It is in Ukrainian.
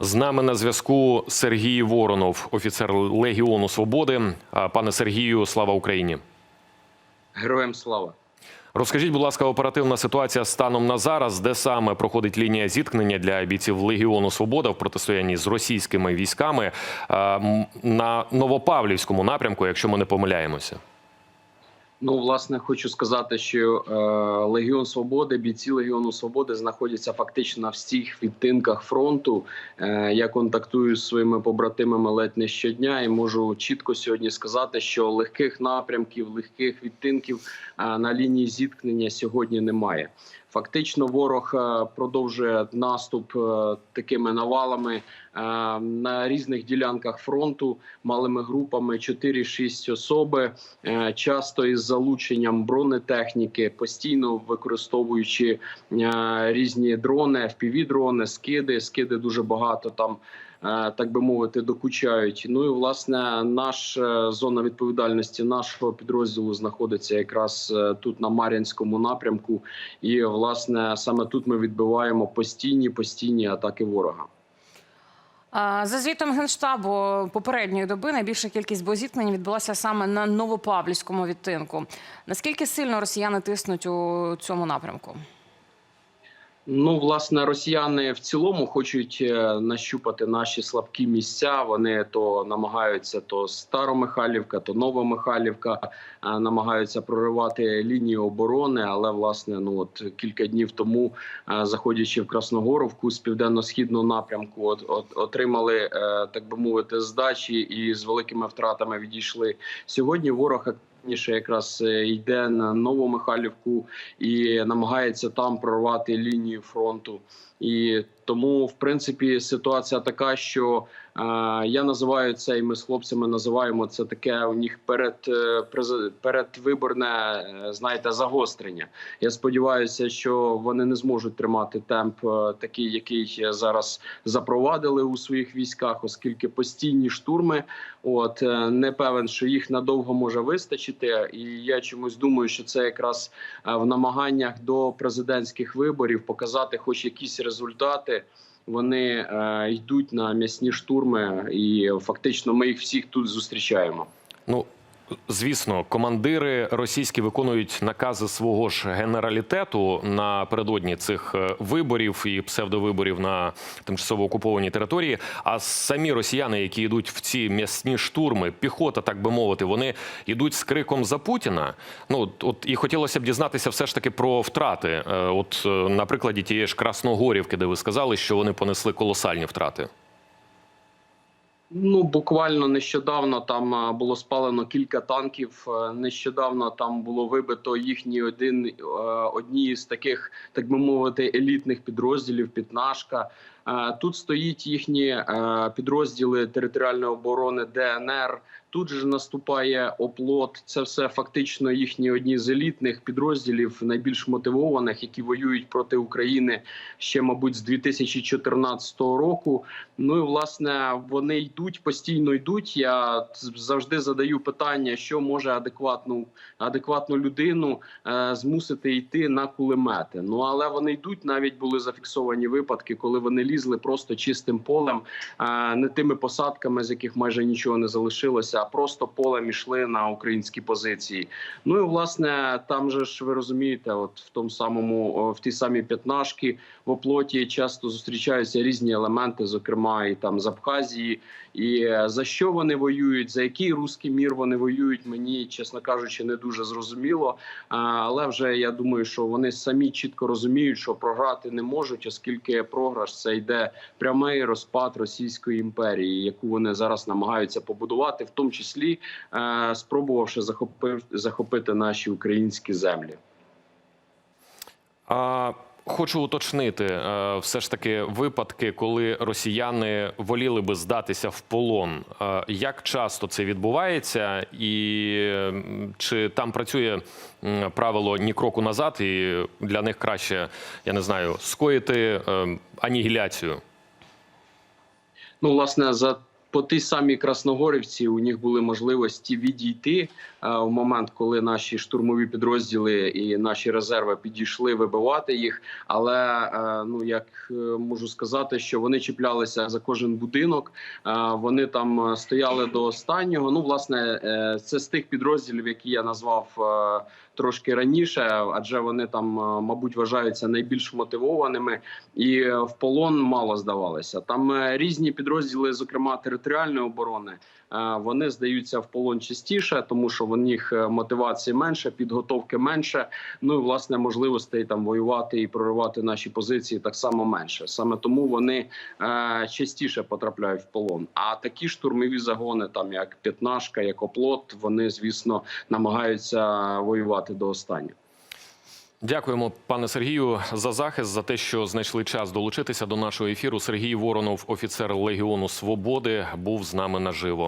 З нами на зв'язку Сергій Воронов, офіцер Легіону Свободи. Пане Сергію, слава Україні. Героям слава. Розкажіть, будь ласка, оперативна ситуація станом на зараз, де саме проходить лінія зіткнення для бійців Легіону Свобода в протистоянні з російськими військами на Новопавлівському напрямку, якщо ми не помиляємося. Ну, власне, хочу сказати, що е, Легіон Свободи, бійці Легіону Свободи знаходяться фактично на всіх відтинках фронту. Е, я контактую з своїми побратимами ледь не щодня і можу чітко сьогодні сказати, що легких напрямків, легких відтинків е, на лінії зіткнення сьогодні немає. Фактично, ворог е, продовжує наступ е, такими навалами е, на різних ділянках фронту, малими групами 4-6 особи, часто із залученням бронетехніки, постійно використовуючи різні дрони, FPV-дрони, скиди. Скиди дуже багато там. Е, Так би мовити, докучають. Ну і власне наша зона відповідальності нашого підрозділу знаходиться якраз е, тут на Мар'янському напрямку, і власне саме тут ми відбиваємо постійні постійні атаки ворога. За звітом генштабу попередньої доби найбільша кількість боєзіткнень відбулася саме на Новопавлівському відтинку. Наскільки сильно росіяни тиснуть у цьому напрямку? Ну, власне, росіяни в цілому хочуть е, нащупати наші слабкі місця. Вони то намагаються, то Старомихайлівка, то Новомихайлівка е, намагаються проривати лінію оборони. Але власне, ну от кілька днів тому, е, заходячи в Красногоровку з південно-східного напрямку, от, от отримали так би мовити здачі і з великими втратами відійшли. Сьогодні ворог активніше якраз е, йде на Новомихайлівку і намагається там прорвати лінію фронту. І тому, в принципі, ситуація така, що е, я називаю це, і ми з хлопцями називаємо це таке у них перед е, передвиборне, е, знаєте, загострення. Я сподіваюся, що вони не зможуть тримати темп е, такий, який зараз запровадили у своїх військах, оскільки постійні штурми. От не певен, що їх надовго може вистачити, і я чомусь думаю, що це якраз в намаганнях до президентських виборів показати, хоч якісь результати. Вони е, йдуть на м'ясні штурми, і фактично ми їх всіх тут зустрічаємо. Ну, звісно, командири російські виконують накази свого ж генералітету напередодні цих е, виборів і псевдовиборів на тимчасово окупованій території. А самі росіяни, які йдуть в ці м'ясні штурми, піхота, так би мовити, вони йдуть з криком за Путіна. Ну от, і хотілося б дізнатися все ж таки про втрати. Е, От е, на прикладі тієї ж Красногорівки, де ви сказали, що вони понесли колосальні втрати. Ну буквально нещодавно там е, було спалено кілька танків. е, Нещодавно там було вибито їхній один е, одні з таких, так би мовити, елітних підрозділів. Пітнашка. Тут стоїть їхні е, підрозділи територіальної оборони ДНР. Тут же наступає оплот. Це все фактично їхні одні з елітних підрозділів, найбільш мотивованих, які воюють проти України ще, мабуть, з 2014 року. Ну і власне вони йдуть постійно йдуть. Я завжди задаю питання, що може адекватну адекватну людину е, змусити йти на кулемети. Ну але вони йдуть. Навіть були зафіксовані випадки, коли вони лізли просто чистим полем, не тими посадками, з яких майже нічого не залишилося, а просто полем ішли на українські позиції. Ну і власне там же ж ви розумієте, от в тому самому в тій самій п'ятнашки в оплоті часто зустрічаються різні елементи, зокрема і там з Абхазії. І е, за що вони воюють, за який руський мір вони воюють, мені чесно кажучи, не дуже зрозуміло. Але вже я думаю, що вони самі чітко розуміють, що програти не можуть, оскільки програш це йде прямий розпад Російської імперії, яку вони зараз намагаються побудувати, в тому числі е, спробувавши захопив, захопити наші українські землі. А хочу уточнити, е, все ж таки випадки, коли росіяни воліли би здатися в полон. Е, Як часто це відбувається, і чи там працює правило ні кроку назад, і для них краще, я не знаю, скоїти е, анігіляцію? Ну, власне, за по тій самій Красногорівці у них були можливості відійти е, в момент, коли наші штурмові підрозділи і наші резерви підійшли вибивати їх. Але е, ну як е, можу сказати, що вони чіплялися за кожен будинок. Вони там стояли до останнього. Ну, власне, це з тих підрозділів, які я назвав трошки раніше, адже вони там, мабуть, вважаються найбільш мотивованими і в полон мало здавалися. Там різні підрозділи, зокрема територіальної оборони. е, Вони здаються в полон частіше, тому що в них е, мотивації менше, підготовки менше. Ну і власне можливостей там воювати і проривати наші позиції так само менше. Саме тому вони е, частіше потрапляють в полон. А такі штурмові загони, там як п'ятнашка, як оплот, вони звісно намагаються воювати до останнього. Дякуємо, пане Сергію, за захист, за те, що знайшли час долучитися до нашого ефіру. Сергій Воронов, офіцер Легіону Свободи, був з нами наживо.